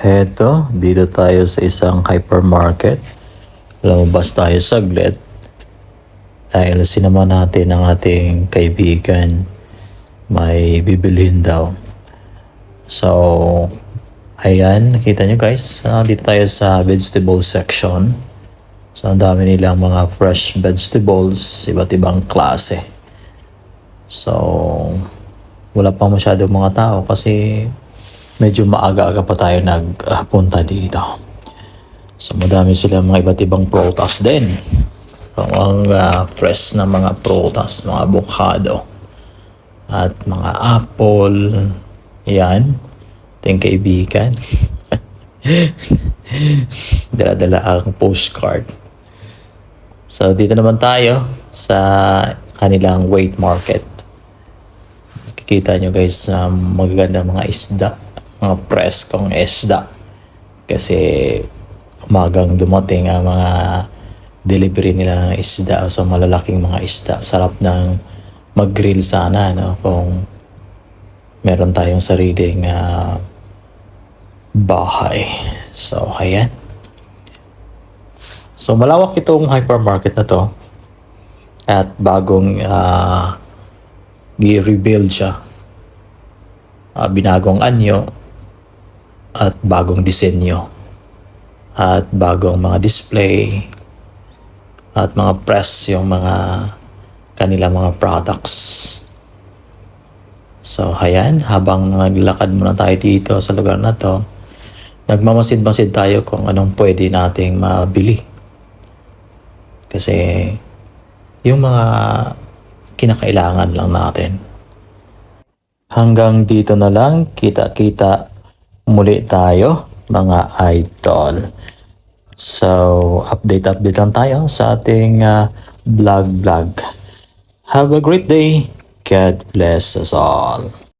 Heto, dito tayo sa isang hypermarket. Lumabas tayo saglit. Dahil sinama natin ang ating kaibigan. May bibilhin daw. So, ayan, nakita nyo guys. ah, dito tayo sa vegetable section. So, ang dami nilang mga fresh vegetables, iba't ibang klase. So, wala pa masyado mga tao kasi medyo maaga-aga pa tayo nagpunta dito. So, madami sila mga iba't ibang prutas din. Ang ah, fresh na mga prutas, mga avocado at mga apple. Yan. Yung kaibigan. Dala-dala ang postcard. So, dito naman tayo sa kanilang weight market. Kikita nyo guys, um, magaganda mga isda. Mga preskong isda. Kasi umagang dumating ang mga delivery nila ng isda sa malalaking mga isda. Sarap ng mag-grill sana, no? Kung meron tayong sariling ah, bahay. So, ayan. So, malawak itong hypermarket na to. At bagong ah, i-rebuild siya. Ah, binagong anyo at bagong disenyo at bagong mga display at mga press yung mga kanila mga products. So, ayan, habang naglakad muna tayo dito sa lugar na to, nagmamasid-masid tayo kung anong pwede nating mabili. Kasi, yung mga kinakailangan lang natin. Hanggang dito na lang, kita-kita muli tayo, mga idol. So, update-update lang tayo sa ating ah, vlog-vlog. Have a great day. God bless us all.